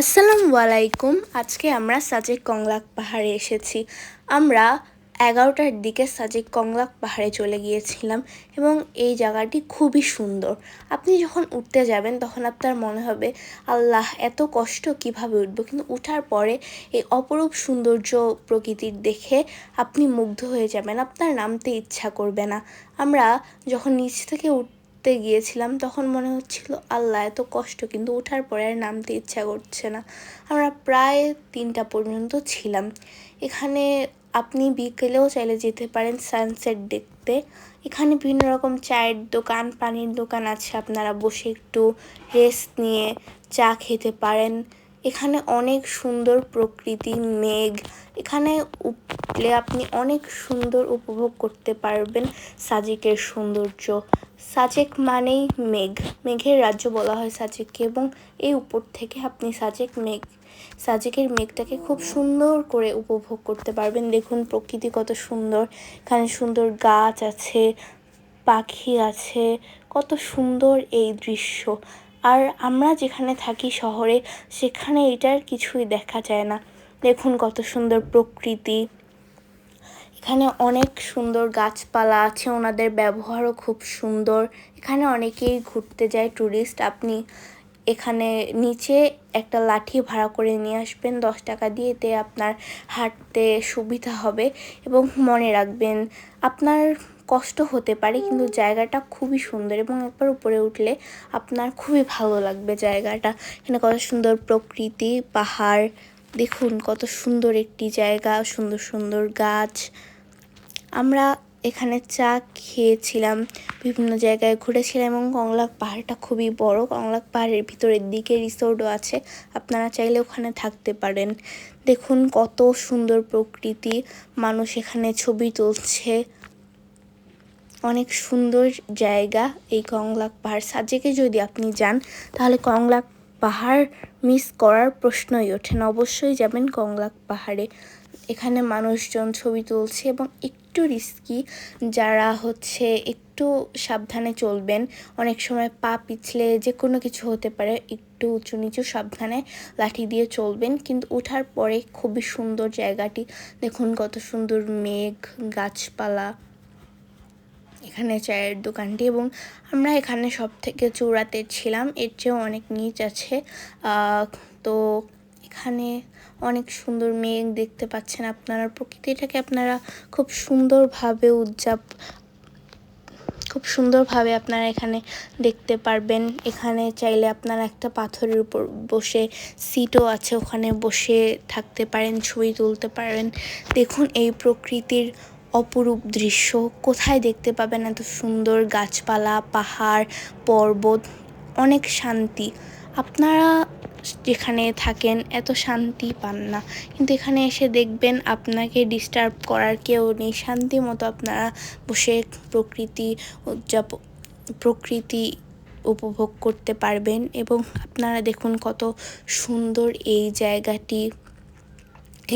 আসসালামু আলাইকুম। আজকে আমরা সাজেক কংলাক পাহাড়ে এসেছি। আমরা এগারোটার দিকে সাজেক কংলাক পাহাড়ে চলে গিয়েছিলাম এবং এই জায়গাটি খুবই সুন্দর। আপনি যখন উঠতে যাবেন তখন আপনার মনে হবে, আল্লাহ, এত কষ্ট কীভাবে উঠব? কিন্তু উঠার পরে এই অপরূপ সৌন্দর্য প্রকৃতির দেখে আপনি মুগ্ধ হয়ে যাবেন। আপনার নামতে ইচ্ছা করবে না। আমরা যখন নিচ থেকে উঠ উঠতে গিয়েছিলাম, তখন মনে হচ্ছিল, আল্লাহ, এত কষ্ট, কিন্তু ওঠার পরে আর নামতে ইচ্ছা করছে না। আমরা প্রায় তিনটা পর্যন্ত ছিলাম। এখানে আপনি বিকেলেও চাইলে যেতে পারেন সানসেট দেখতে। এখানে বিভিন্ন রকম চায়ের দোকান, পানির দোকান আছে, আপনারা বসে একটু রেস্ট নিয়ে চা খেতে পারেন। এখানে অনেক সুন্দর প্রকৃতি, মেঘ। এখানে উঠলে আপনি অনেক সুন্দর উপভোগ করতে পারবেন সাজিকের সৌন্দর্য। সাজেক মানেই মেঘ। মেঘের রাজ্য বলা হয় সাজেককে এবং এই উপর থেকে আপনি সাজেক মেঘ, সাজেকের মেঘটাকে খুব সুন্দর করে উপভোগ করতে পারবেন। দেখুন, প্রকৃতি কত সুন্দর। এখানে সুন্দর গাছ আছে, পাখি আছে, কত সুন্দর এই দৃশ্য। আর আমরা যেখানে থাকি শহরে, সেখানে এটার কিছুই দেখা যায় না। দেখুন, কত সুন্দর প্রকৃতি। এখানে অনেক সুন্দর গাছপালা আছে, ওনাদের ব্যবহারও খুব সুন্দর। এখানে অনেকেই ঘুরতে যায় ট্যুরিস্ট আপনি এখানে নিচে একটা লাঠি ভাড়া করে নিয়ে আসবেন, দশ টাকা দিয়ে, এতে আপনার হাঁটতে সুবিধা হবে এবং মনে রাখবেন আপনার কষ্ট হতে পারে, কিন্তু জায়গাটা খুবই সুন্দর এবং একবার উপরে উঠলে আপনার খুবই ভালো লাগবে জায়গাটা। এখানে কত সুন্দর প্রকৃতি, পাহাড়, দেখুন কত সুন্দর একটি জায়গা, সুন্দর সুন্দর গাছ। আমরা এখানে চা খেয়েছিলাম, বিভিন্ন জায়গায় ঘুরেছিলাম এবং কংলাক পাহাড়টা খুবই বড়। কংলাক পাহাড়ের ভিতরের দিকে রিসোর্টও আছে। আপনারা চাইলে ওখানে থাকতে পারেন। দেখুন কত সুন্দর প্রকৃতি। মানুষ এখানে ছবি তুলছে। অনেক সুন্দর জায়গা এই কংলাক পাহাড়। সাজেকে যদি আপনি যান, তাহলে কংলাক পাহাড় মিস করার প্রশ্নই ওঠে না। অবশ্যই যাবেন কংলাক পাহাড়ে। এখানে মানুষজন ছবি তুলছে এবং একটু রিস্কি যারা হচ্ছে একটু সাবধানে চলবেন। অনেক সময় পা পিছলে যে কোনো কিছু হতে পারে, একটু উঁচু নিচু সাবধানে লাঠি দিয়ে চলবেন। কিন্তু ওঠার পরে খুবই সুন্দর জায়গাটি। দেখুন কত সুন্দর মেঘ, গাছপালা। এখানে চায়ের দোকানটি এবং আমরা এখানে সব থেকে চূড়াতে ছিলাম। এর চেয়েও অনেক নিচ আছে। তো এখানে অনেক সুন্দর মেঘ দেখতে পাচ্ছেন আপনারা। প্রকৃতিটাকে আপনারা খুব সুন্দরভাবে উদযাপ, খুব সুন্দরভাবে আপনারা এখানে দেখতে পারবেন। এখানে চাইলে আপনারা একটা পাথরের উপর বসে সিটও আছে। ওখানে বসে থাকতে পারেন, ছবি তুলতে পারেন। দেখুন, এই প্রকৃতির অপরূপ দৃশ্য। কোথায় দেখতে পাবেন এত সুন্দর গাছপালা, পাহাড়, পর্বত? অনেক শান্তি। আপনারা যেখানে থাকেন এত শান্তি পান না। কিন্তু এখানে এসে দেখবেন আপনাকে ডিস্টার্ব করার কেউ নেই। শান্তি মতো আপনারা বসে প্রকৃতি উদযাপ, প্রকৃতি উপভোগ করতে পারবেন এবং আপনারা দেখুন কত সুন্দর এই জায়গাটি।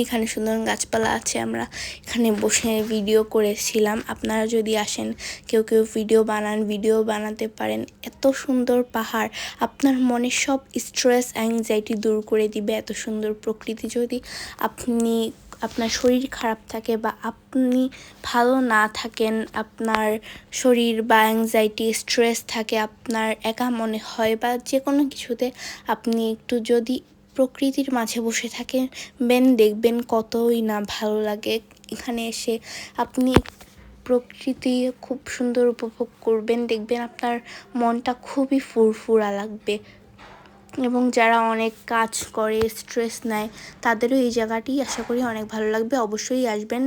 এখানে সুন্দর গাছপালা আছে, আমরা এখানে বসে ভিডিও করেছিলাম। আপনারা যদি আসেন, কেউ কেউ ভিডিও বানান ভিডিও বানাতে পারেন। এত সুন্দর পাহাড়, আপনার মনে সব স্ট্রেস অ্যাংজাইটি দূর করে দিবে। এত সুন্দর প্রকৃতি, যদি আপনি, আপনার শরীর খারাপ থাকে বা আপনি ভালো না থাকেন, আপনার শরীর বা অ্যাংজাইটি স্ট্রেস থাকে, আপনার একা মনে হয় বা যে কোনো কিছুতে আপনি একটু যদি প্রকৃতির মাঝে বসে থাকেন, বেন দেখবেন কতই না ভালো লাগে। এখানে এসে আপনি প্রকৃতি খুব সুন্দর উপভোগ করবেন, দেখবেন আপনার মনটা খুবই ফুরফুরা লাগবে। এবং যারা অনেক কাজ করে স্ট্রেস নেয়, তাদেরও এই জায়গাটি আশা করি অনেক ভালো লাগবে। অবশ্যই আসবেন।